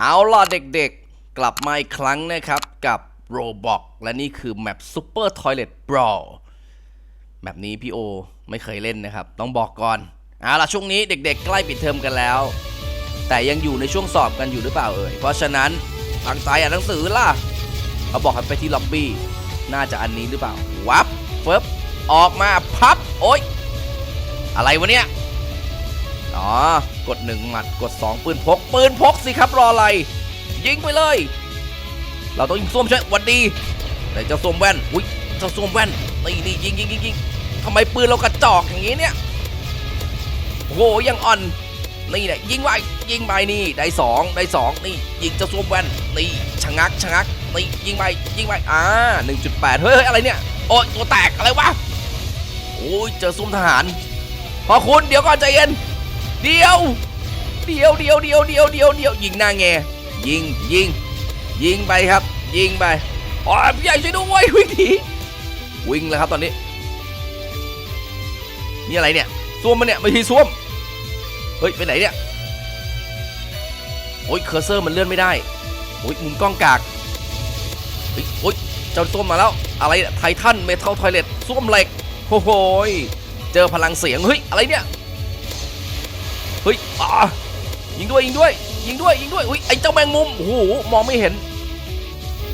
เอาล่ะเด็กๆ กลับมาอีกครั้งนะครับกับ Roblox และนี่คือแมป Super Toilet Brawl แมปนี้พี่โอไม่เคยเล่นนะครับ ต้องบอกก่อนเอาล่ะช่วงนี้เด็กๆ ใกล้ปิดเทอมกันแล้ว แต่ยังอยู่ในช่วงสอบกันอยู่หรือเปล่าเอ่ย เพราะฉะนั้นตั้งใจอ่านหนังสือล่ะเขาบอกให้ไปที่ล็อบบี้น่าจะอันนี้หรือเปล่า วับเฟิบออกมาพับ โอ๊ย อะไรวะเนี่ย อ๋อ กด 1 หมัดกด 2 ปืนพก ปืนพกสิครับรออะไร ยิงไปเลย เราต้องยิงส้วมใช่วันดี แต่เจ้าส้วมแว่นอุ้ยเจ้าส้วมแว่นนี่นี่ยิงยิงยิงยิงทำไมปืนเรากระจอกอย่างนี้เนี่ยโอ้โหยังอ่อนนี่แหละยิงไปยิงไปนี่ได้สองได้สองนี่ยิงเจ้าส้วมแว่นนี่ชะงักชะงักนี่ยิงไปยิงไปอ่า1.8 เฮ้ยเฮ้ยอะไรเนี่ยโอ้ยตัวแตกอะไรวะโอ้ยเจอส้วมทหาร พอคุณเดี๋ยวก่อนใจเย็น เดียว เดียวเดียวเดียวเดียวเดียวเดียวยิงหน้าแงยิงยิง ยิงไปครับ ยิงไปอ๋อพี่ใหญ่ช่วยด้วยวิ่งหนีวิ่งแล้วครับตอนนี้นี่อะไรเนี่ยซ่วมมันเนี่ยไม่ใช่ซ่วมเฮ้ยไปไหนเนี่ยโอ้ยเคอร์เซอร์มันเลื่อนไม่ได้โอ้ยมุมกล้องกากโอ้ยเจ้าส้วมมาแล้ว อะไรเนี่ยไททันเมทัลทอยเลตส้วมเหล็กโอ้โหเจอพลังเสียงเฮ้ยอะไรเนี่ย ฮ้ยอ่ายิงด้วยยิงด้วย ยิงด้วยยิงด้วยอุ้ยไอ้เจ้าแมงมุมโอ้โหมองไม่เห็น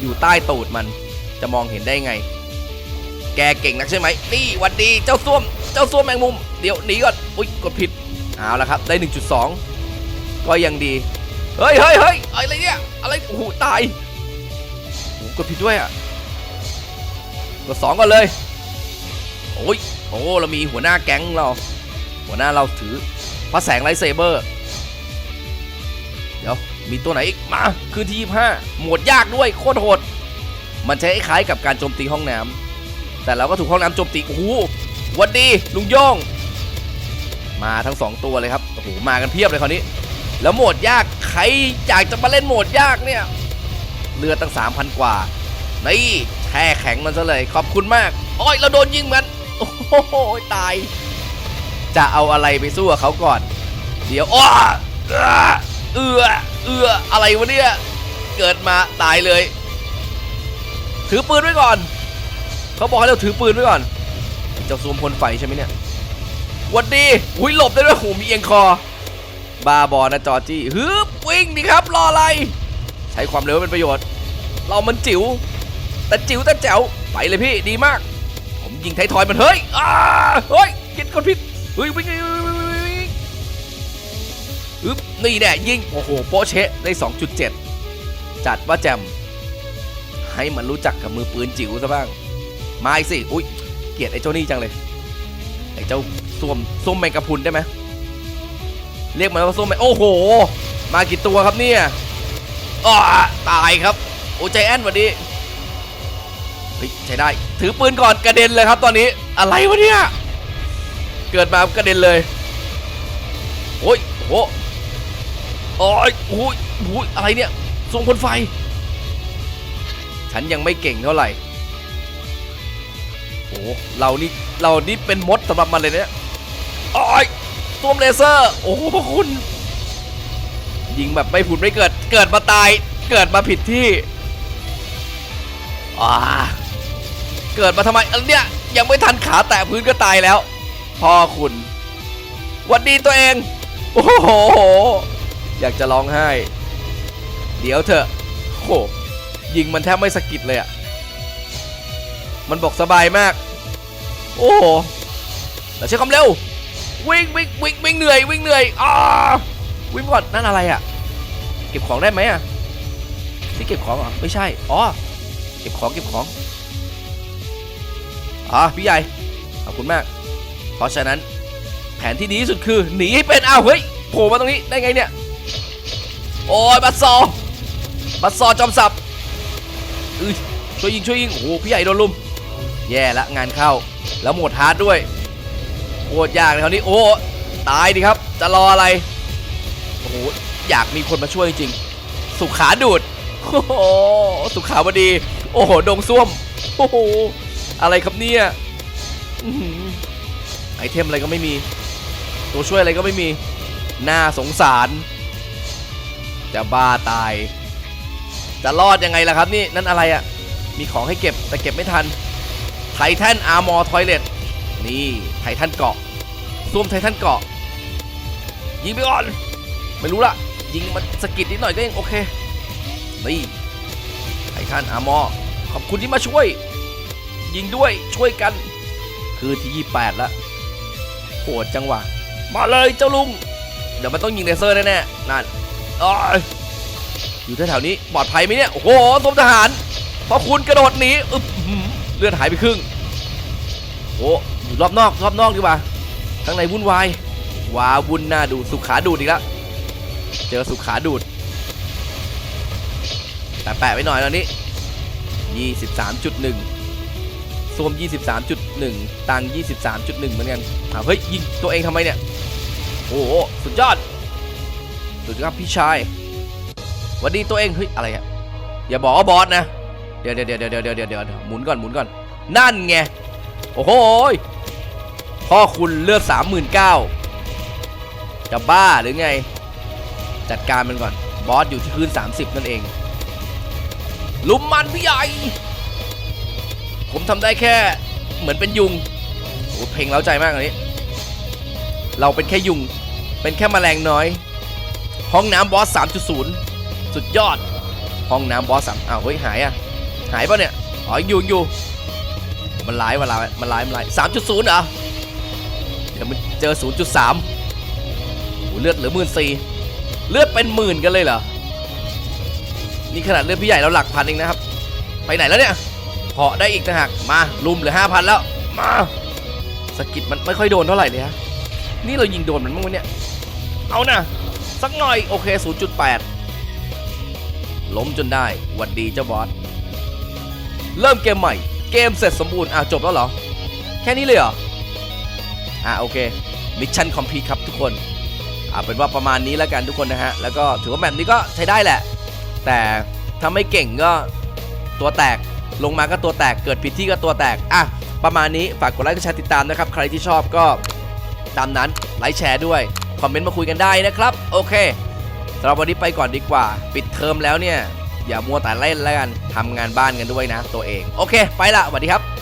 อยู่ใต้ตูดมันจะมองเห็นได้ไง แกเก่งนักใช่ไหมนี่หวันดีเจ้าส้วม เจ้าส้วมแมงมุมเดี๋ยวหนีก่อนอุ้ยกดผิดเอาละครับ ได้ 1.2 ก็ยังดี เฮ้ยเฮ้ยเฮ้ยอะไรเนี่ยอะไรโอ้โหตายโอ้โหกดผิดด้วยอะกดสองก่อนเลยโอ้ยโอ้เรามีหัวหน้าแก๊งเรา หัวหน้าเราถือ พระแสงไลเซเบอร์ เดี๋ยว มีตัวไหนอีก มา คือที่ 25 หมวดยากด้วย โคตรโหด มันใช้คล้ายกับการโจมตีห้องน้ำแต่เราก็ถูกห้องน้ำโจมตี โอ้โหวันดี ลุงย่งมาทั้งสองตัวเลยครับ โอ้โห มากันเพียบเลยคราวนี้ แล้วโหมดยาก ใครอยากจะมาเล่นโหมดยากเนี่ย เลือดตั้ง 3,000 กว่า นี่แช่แข็งมันซะเลย ขอบคุณมากโอ้ยเราโดนยิงมัน โอ้โห ตาย จะเอาอะไรไปสู้กับเขาก่อน เดี๋ยวอ้อเอื้อเอื้อเอื้ออะไรวะเนี่ย เกิดมาตายเลย ถือปืนไว้ก่อน เขาบอกให้เราถือปืนไว้ก่อน เจ้าซูมพลไฟใช่ไหมเนี่ยหวันดีหุยหลบได้ด้วยโหมีเอียงคอ บาบอนะจอจี้ฮึบวิ่งดิครับรออะไร ใช้ความเร็วเป็นประโยชน์ เรามันจิ๋วแต่จิ๋วแต่แจ๋วไปเลยพี่ดีมาก ผมยิงไทยทอยมันเฮ้ยอ้าเฮ้ยกินคนผิด เฮ้ยวิ่งอึ๊บนี่แน่ยิงโอ้โหโปเชะได้ 2.7 จัดว่าแจม ให้มันรู้จักกับมือปืนจิ๋วซะบ้าง มาอีกสิอุ้ยเกลียดไอ้เจ้านี่จังเลย ไอ้เจ้าส้วมส้วมแมงกะพุนได้ไหมเรียกมันว่าส้วมแมงโอ้โห มากี่ตัวครับเนี่ยอ้อตายครับ โอ้ใจแอนวันนี้เฮ้ยใช้ได้ ถือปืนก่อนกระเด็นเลยครับตอนนี้อะไรวะเนี่ย เกิดมากระเด็นเลยโอ้ยโอ้โอ้ยโอ้ยโอ้ยอะไรเนี่ยทรงพลไฟ ฉันยังไม่เก่งเท่าไหร่โอ้เรานี่เรานี่เป็นมดสำหรับมันเลยเนี่ยโอ้ยตัวมเลเซอร์ โอ้โหพระคุณ ยิงแบบไม่ผุดไม่เกิด เกิดมาตาย เกิดมาผิดที่อ่าเกิดมาทำไมอันเนี้ยยังไม่ทันขาแตะพื้นก็ตายแล้ว พ่อคุณวันดีตัวเอง โอ้โห อยากจะร้องไห้ เดี๋ยวเถอะโหยิงมันแทบไม่สะกิดเลยอะมันบอกสบายมาก โอ้โหแต่ใช้ความเร็ว วิ่งวิ่งวิ่งวิ่งเหนื่อยวิ่งเหนื่อยอ่าวิ่งก่อนนั่นอะไรอะเก็บของได้ไหมอะที่เก็บของเหรอไม่ใช่ อ๋อ เก็บของเก็บของ อ่าพี่ใหญ่ ขอบคุณมาก เพราะฉะนั้นแผนที่ดีที่สุดคือหนีให้เป็นอ้าวเฮ้ยโผล่มาตรงนี้ได้ไงเนี่ย โอ้ยบัตซอบัตซอจอมสับอุ้ยช่วยยิงช่วยยิงโอ้โหพี่ใหญ่โดนลุม แย่ละงานเข้า แล้วหมดฮาร์ดด้วยโคตรยากเลยคราวนี้โอ้ตายดิครับ จะรออะไรโอ้โหอยากมีคนมาช่วยจริง สุขาดูดโอ้โหสุขาวดี โอ้โหดงส้วมโอ้โหอะไรครับเนี่ย เทมอะไรก็ไม่มี ตัวช่วยอะไรก็ไม่มีน่าสงสาร จะบ้าตาย จะรอดยังไงล่ะครับนี่นั่นอะไรอะ่ะ มีของให้เก็บแต่เก็บไม่ทันไททันอาร์มอร์ทอยเลตนี่ไททันเกาะซ่วมไททันเกาะ ยิงไปก่อน ไม่รู้ละยิงมันสกิดนิดหน่อยก็ยังโอเค นี่ไททันอาร์มอร์ขอบคุณที่มาช่วย ยิงด้วยช่วยกัน คือที่ 28 แล้ว โหดจังหวะมาเลยเจ้าลุง เดี๋ยวมันต้องยิงเลเซอร์แน่ๆนั่นอ้ายอยู่แถวๆนี้ปลอดภัยไหมเนี่ย โอ้โหสมทหารพอคุณกระโดดหนีอึบเลือดหายไปครึ่งโอ้อยู่รอบนอกรอบนอกดีกว่าข้างในวุ่นวายว้าวุ่นหน้าดูสุขาดูดอีกแล้วเจอสุขาดูดแต่แปะไว้หน่อยตอนนี้ 23.1 โซม 23.1 ตัง23.1 เหมือนกันอ้าวเฮ้ย ยิงตัวเองทำไมเนี่ย โอ้โห สุดยอด สุดยอดพี่ชายวันดีตัวเอง เฮ้ย อะไรอะอย่าบอกว่าบอสนะเดี๋ยวเดี๋ยวเดี๋ยวเดี๋ยวเดี๋ยวเดี๋ยวเดี๋ยวหมุนก่อนหมุนก่อน นั่นไง โอ้โหพ่อคุณเลือด39,000จะบ้าหรือไง จัดการมันก่อน บอสอยู่ที่พื้น 30 นั่นเอง ลุมมันพี่ใหญ่ ผมทำได้แค่เหมือนเป็นยุงโอ้เพลงเล้าใจมากอันนี้ เราเป็นแค่ยุง เป็นแค่แมลงน้อย ห้องน้ำบอส 3.0 สุดยอด ห้องน้ำบอสสามอ้าวเฮ้ยหายอะ หายปะเนี่ย อ๋อยังอยู่ยังอยู่มันร้ายมันร้ายมันร้ายมันร้าย3.0เหรอ เดี๋ยวมันเจอ 0.3โอ้เลือดเหลือหมื่นสี่เลือดเป็นหมื่นกันเลยเหรอ นี่ขนาดเลือดพี่ใหญ่เราหลักพันเองนะครับ ไปไหนแล้วเนี่ย เหาะได้อีกนะฮะมาลุมเหลือห้าพันแล้ว มาสกิดมันไม่ค่อยโดนเท่าไหร่เลยฮะนี่เรายิงโดนมันมั้งวะเนี่ยเอานะสักหน่อยโอเค 0.8 ล้มจนได้วัดดีเจ้าบอสเริ่มเกมใหม่ เกมเสร็จสมบูรณ์อะจบแล้วเหรอ แค่นี้เลยเหรอ อะโอเคมิชชั่นคอมพลีทครับทุกคนอะเป็นว่าประมาณนี้แล้วกันทุกคนนะฮะ แล้วก็ถือว่าแบบนี้ก็ใช้ได้แหละ แต่ถ้าไม่เก่งก็ตัวแตก ลงมาก็ตัวแตกเกิดผิดที่ก็ตัวแตกอะประมาณนี้ฝากกดไลค์กดแชร์ติดตามนะครับ ใครที่ชอบก็ตามนั้นไลค์แชร์ด้วย คอมเมนต์มาคุยกันได้นะครับ โอเคสำหรับวันนี้ไปก่อนดีกว่า ปิดเทอมแล้วเนี่ย อย่ามัวแต่เล่นแล้วกันทำงานบ้านกันด้วยนะตัวเอง โอเค ไปละสวัสดีครับ